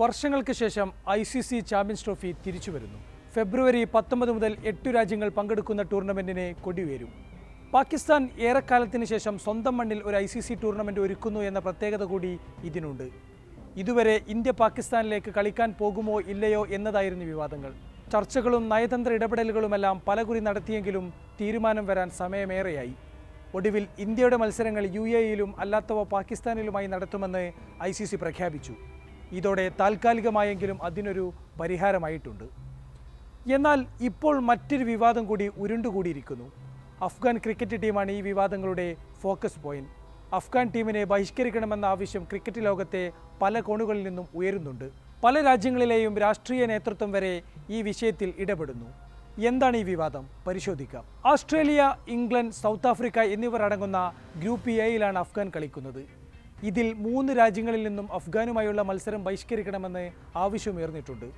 വർഷങ്ങൾക്ക് ശേഷം I C C champions trophy തിരിച്ചു വരുന്നു. ഫെബ്രുവരി പത്തൊമ്പത് മുതൽ എട്ടു രാജ്യങ്ങൾ പങ്കെടുക്കുന്ന ടൂർണമെന്റിനെ കൊടിവേരും. പാകിസ്ഥാൻ ഏറെക്കാലത്തിന് ശേഷം സ്വന്തം മണ്ണിൽ ഒരു ഐ സി സി ടൂർണമെന്റ് ഒരുക്കുന്നു എന്ന പ്രത്യേകത കൂടി ഇതിനുണ്ട്. ഇതുവരെ ഇന്ത്യ പാകിസ്ഥാനിലേക്ക് കളിക്കാൻ പോകുമോ ഇല്ലയോ എന്നതായിരുന്നു വിവാദങ്ങൾ. ചർച്ചകളും നയതന്ത്ര ഇടപെടലുകളുമെല്ലാം പലകുറി നടത്തിയെങ്കിലും തീരുമാനം വരാൻ സമയമേറെയായി. ഒടുവിൽ ഇന്ത്യയുടെ മത്സരങ്ങൾ യു എയിലും അല്ലാത്തവ പാകിസ്ഥാനിലുമായി നടത്തുമെന്ന് ഐ പ്രഖ്യാപിച്ചു. ഇതോടെ താൽക്കാലികമായെങ്കിലും അതിനൊരു പരിഹാരമായിട്ടുണ്ട്. എന്നാൽ ഇപ്പോൾ മറ്റൊരു വിവാദം കൂടി ഉരുണ്ടുകൂടിയിരിക്കുന്നു. അഫ്ഗാൻ ക്രിക്കറ്റ് ടീമാണ് ഈ വിവാദങ്ങളുടെ ഫോക്കസ് പോയിന്റ്. അഫ്ഗാൻ ടീമിനെ ബഹിഷ്കരിക്കണമെന്ന ആവശ്യം ക്രിക്കറ്റ് ലോകത്തെ പല കോണുകളിൽ നിന്നും ഉയരുന്നുണ്ട്. പല രാജ്യങ്ങളിലെയും രാഷ്ട്രീയ നേതൃത്വം വരെ ഈ വിഷയത്തിൽ ഇടപെടുന്നു. എന്താണ് ഈ വിവാദം? പരിശോധിക്കാം. ഓസ്ട്രേലിയ ഇംഗ്ലണ്ട് സൗത്ത് ആഫ്രിക്ക എന്നിവർ അടങ്ങുന്ന ഗ്രൂപ്പ് എയിലാണ് അഫ്ഗാൻ കളിക്കുന്നത്. ഇതിൽ മൂന്ന് രാജ്യങ്ങളിൽ നിന്നും അഫ്ഗാനുമായുള്ള മത്സരം ബഹിഷ്കരിക്കണമെന്ന് ആവശ്യമുയർന്നിട്ടുണ്ട്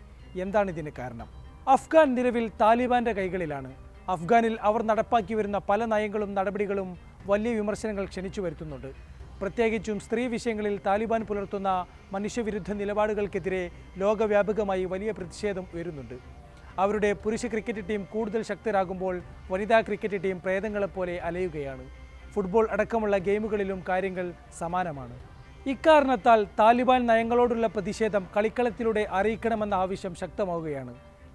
എന്താണ് ഇതിന് കാരണം? അഫ്ഗാൻ നിലവിൽ താലിബാന്റെ കൈകളിലാണ്. അഫ്ഗാനിൽ അവർ നടപ്പാക്കി വരുന്ന പല നയങ്ങളും നടപടികളും വലിയ വിമർശനങ്ങൾ ക്ഷണിച്ചു വരുത്തുന്നുണ്ട്. പ്രത്യേകിച്ചും സ്ത്രീ വിഷയങ്ങളിൽ താലിബാൻ പുലർത്തുന്ന മനുഷ്യവിരുദ്ധ നിലപാടുകൾക്കെതിരെ ലോകവ്യാപകമായി വലിയ പ്രതിഷേധം ഉയരുന്നുണ്ട്. അവരുടെ പുരുഷ ക്രിക്കറ്റ് ടീം കൂടുതൽ ശക്തരാകുമ്പോൾ വനിതാ ക്രിക്കറ്റ് ടീം പ്രേതങ്ങളെപ്പോലെ അലയുകയാണ്. ഫുട്ബോൾ അടക്കമുള്ള ഗെയിമുകളിലും കാര്യങ്ങൾ സമാനമാണ്. ഇക്കാരണത്താൽ താലിബാൻ നയങ്ങളോടുള്ള പ്രതിഷേധം കളിക്കളത്തിലൂടെ അറിയിക്കണമെന്ന ആവശ്യം ശക്തമാവുകയാണ്.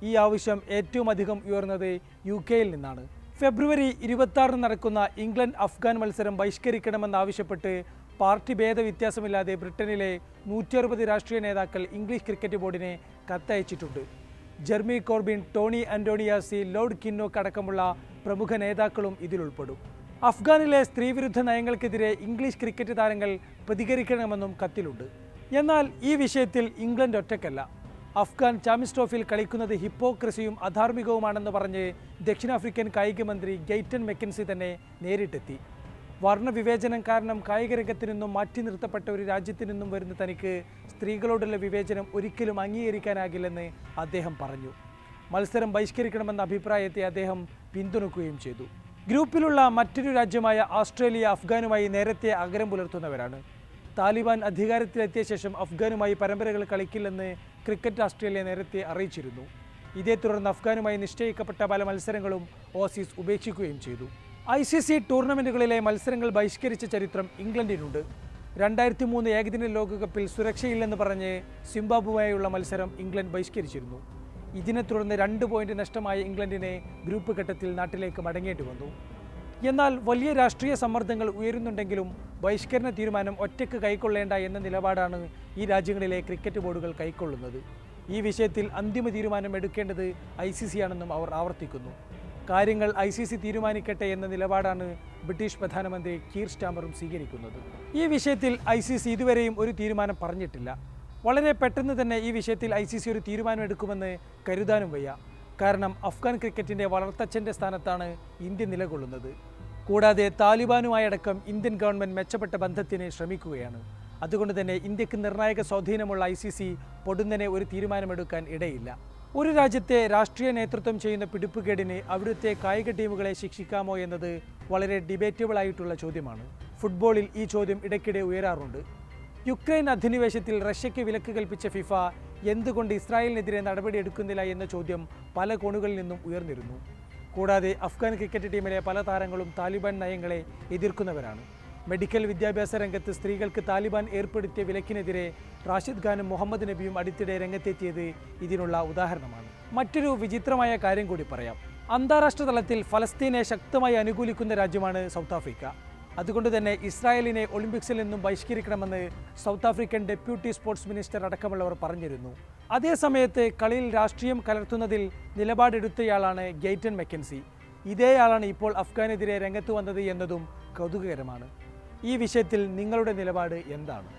ഈ ആവശ്യം ഏറ്റവും അധികം ഉയർന്നത് യു കെയിൽ നിന്നാണ്. ഫെബ്രുവരി ഇരുപത്തി നടക്കുന്ന ഇംഗ്ലണ്ട് അഫ്ഗാൻ മത്സരം ബഹിഷ്കരിക്കണമെന്നാവശ്യപ്പെട്ട് പാർട്ടി ഭേദ വ്യത്യാസമില്ലാതെ ബ്രിട്ടനിലെ നൂറ്റി അറുപത് രാഷ്ട്രീയ നേതാക്കൾ ഇംഗ്ലീഷ് ക്രിക്കറ്റ് ബോർഡിനെ കത്തയച്ചിട്ടുണ്ട്. Jeremy Corbyn Tony Antoniazzi Lord Kinnock അടക്കമുള്ള പ്രമുഖ നേതാക്കളും ഇതിലുൾപ്പെടും. അഫ്ഗാനിലെ സ്ത്രീവിരുദ്ധ നയങ്ങൾക്കെതിരെ ഇംഗ്ലീഷ് ക്രിക്കറ്റ് താരങ്ങൾ പ്രതികരിക്കണമെന്നും കത്തിലുണ്ട്. എന്നാൽ ഈ വിഷയത്തിൽ ഇംഗ്ലണ്ട് ഒറ്റയ്ക്കല്ല. അഫ്ഗാൻ ചാമ്പ്യൻസ് ട്രോഫിയിൽ കളിക്കുന്നത് ഹിപ്പോക്രസിയും അധാർമികവുമാണെന്ന് പറഞ്ഞ് ദക്ഷിണാഫ്രിക്കൻ കായിക മന്ത്രി ഗെയ്റ്റൻ മെക്കൻസി തന്നെ നേരിട്ടെത്തി. വർണവിവേചനം കാരണം കായികരംഗത്തു നിന്നും മാറ്റി നിർത്തപ്പെട്ട ഒരു രാജ്യത്തു നിന്നും വരുന്ന തനിക്ക് സ്ത്രീകളോടുള്ള വിവേചനം ഒരിക്കലും അംഗീകരിക്കാനാകില്ലെന്ന് അദ്ദേഹം പറഞ്ഞു. മത്സരം ബഹിഷ്കരിക്കണമെന്ന അഭിപ്രായത്തെ അദ്ദേഹം പിന്തുണക്കുകയും ചെയ്തു. ഗ്രൂപ്പിലുള്ള മറ്റൊരു രാജ്യമായ ഓസ്ട്രേലിയ അഫ്ഗാനുമായി നേരത്തെ അകരം പുലർത്തുന്നവരാണ്. താലിബാൻ അധികാരത്തിലെത്തിയ ശേഷം അഫ്ഗാനുമായി പരമ്പരകൾ കളിക്കില്ലെന്ന് ക്രിക്കറ്റ് ഓസ്ട്രേലിയ നേരത്തെ അറിയിച്ചിരുന്നു. ഇതേ തുടർന്ന് അഫ്ഗാനുമായി നിശ്ചയിക്കപ്പെട്ട പല മത്സരങ്ങളും ഓസീസ് ഉപേക്ഷിക്കുകയും ചെയ്തു. ഐ സി സി ടൂർണമെന്റുകളിലെ മത്സരങ്ങൾ ബഹിഷ്കരിച്ച ചരിത്രം ഇംഗ്ലണ്ടിനുണ്ട്. രണ്ടായിരത്തി മൂന്ന് ഏകദിന ലോകകപ്പിൽ സുരക്ഷയില്ലെന്ന് പറഞ്ഞ് സിംബാബുവായുള്ള മത്സരം ഇംഗ്ലണ്ട് ബഹിഷ്കരിച്ചിരുന്നു. ഇതിനെ തുടർന്ന് രണ്ട് പോയിന്റ് നഷ്ടമായ ഇംഗ്ലണ്ടിനെ ഗ്രൂപ്പ് ഘട്ടത്തിൽ നാട്ടിലേക്ക് മടങ്ങേണ്ടി വന്നു. എന്നാൽ വലിയ രാഷ്ട്രീയ സമ്മർദ്ദങ്ങൾ ഉയരുന്നുണ്ടെങ്കിലും ബഹിഷ്കരണ തീരുമാനം ഒറ്റയ്ക്ക് കൈക്കൊള്ളേണ്ട എന്ന നിലപാടാണ് ഈ രാജ്യങ്ങളിലെ ക്രിക്കറ്റ് ബോർഡുകൾ കൈക്കൊള്ളുന്നത്. ഈ വിഷയത്തിൽ അന്തിമ തീരുമാനം എടുക്കേണ്ടത് ഐ സി സി ആണെന്നും അവർ ആവർത്തിക്കുന്നു. കാര്യങ്ങൾ ഐ സി സി തീരുമാനിക്കട്ടെ എന്ന നിലപാടാണ് ബ്രിട്ടീഷ് പ്രധാനമന്ത്രി കീർ സ്റ്റാമറും സ്വീകരിക്കുന്നത്. ഈ വിഷയത്തിൽ ഐ സി സി ഇതുവരെയും ഒരു തീരുമാനം പറഞ്ഞിട്ടില്ല. വളരെ പെട്ടെന്ന് തന്നെ ഈ വിഷയത്തിൽ ഐ സി സി ഒരു തീരുമാനമെടുക്കുമെന്ന് കരുതാനും വയ്യ. കാരണം അഫ്ഗാൻ ക്രിക്കറ്റിന്റെ വളർത്തച്ഛന്റെ സ്ഥാനത്താണ് ഇന്ത്യ നിലകൊള്ളുന്നത്. കൂടാതെ താലിബാനുമായടക്കം ഇന്ത്യൻ ഗവൺമെന്റ് മെച്ചപ്പെട്ട ബന്ധത്തിന് ശ്രമിക്കുകയാണ്. അതുകൊണ്ട് തന്നെ ഇന്ത്യയ്ക്ക് നിർണായക സ്വാധീനമുള്ള ഐ സി സി പൊടുന്നനെ ഒരു തീരുമാനമെടുക്കാൻ ഇടയില്ല. ഒരു രാജ്യത്തെ രാഷ്ട്രീയ നേതൃത്വം ചെയ്യുന്ന പിടിപ്പുകേടിന് അവിടുത്തെ കായിക ടീമുകളെ ശിക്ഷിക്കാമോ എന്നത് വളരെ ഡിബേറ്റബിൾ ആയിട്ടുള്ള ചോദ്യമാണ്. ഫുട്ബോളിൽ ഈ ചോദ്യം ഇടയ്ക്കിടെ ഉയരാറുണ്ട്. യുക്രൈൻ അധിനിവേശത്തിൽ റഷ്യയ്ക്ക് വിലക്ക് കൽപ്പിച്ച ഫിഫ എന്തുകൊണ്ട് ഇസ്രായേലിനെതിരെ നടപടിയെടുക്കുന്നില്ല എന്ന ചോദ്യം പല കോണുകളിൽ നിന്നും ഉയർന്നിരുന്നു. കൂടാതെ അഫ്ഗാൻ ക്രിക്കറ്റ് ടീമിലെ പല താരങ്ങളും താലിബാൻ നയങ്ങളെ എതിർക്കുന്നവരാണ്. മെഡിക്കൽ വിദ്യാഭ്യാസ രംഗത്ത് സ്ത്രീകൾക്ക് താലിബാൻ ഏർപ്പെടുത്തിയ വിലക്കിനെതിരെ റാഷിദ് ഖാനും മുഹമ്മദ് നബിയും അടുത്തിടെ രംഗത്തെത്തിയത് ഇതിനുള്ള ഉദാഹരണമാണ്. മറ്റൊരു വിചിത്രമായ കാര്യം കൂടി പറയാം. അന്താരാഷ്ട്ര തലത്തിൽ ഫലസ്തീനെ ശക്തമായി അനുകൂലിക്കുന്ന രാജ്യമാണ് സൗത്ത് ആഫ്രിക്ക. അതുകൊണ്ട് തന്നെ ഇസ്രായേലിനെ ഒളിമ്പിക്സിൽ നിന്നും ബഹിഷ്കരിക്കണമെന്ന് South African deputy sports minister അടക്കമുള്ളവർ പറഞ്ഞിരുന്നു. അതേസമയത്ത് കളിയിൽ രാഷ്ട്രീയം കലർത്തുന്നതിൽ നിലപാടെടുത്തയാളാണ് ഗെയ്റ്റൻ മെക്കൻസി. ഇതേയാളാണ് ഇപ്പോൾ അഫ്ഗാനെതിരെ രംഗത്ത് വന്നത് എന്നതും കൗതുകകരമാണ്. ഈ വിഷയത്തിൽ നിങ്ങളുടെ നിലപാട് എന്താണ്?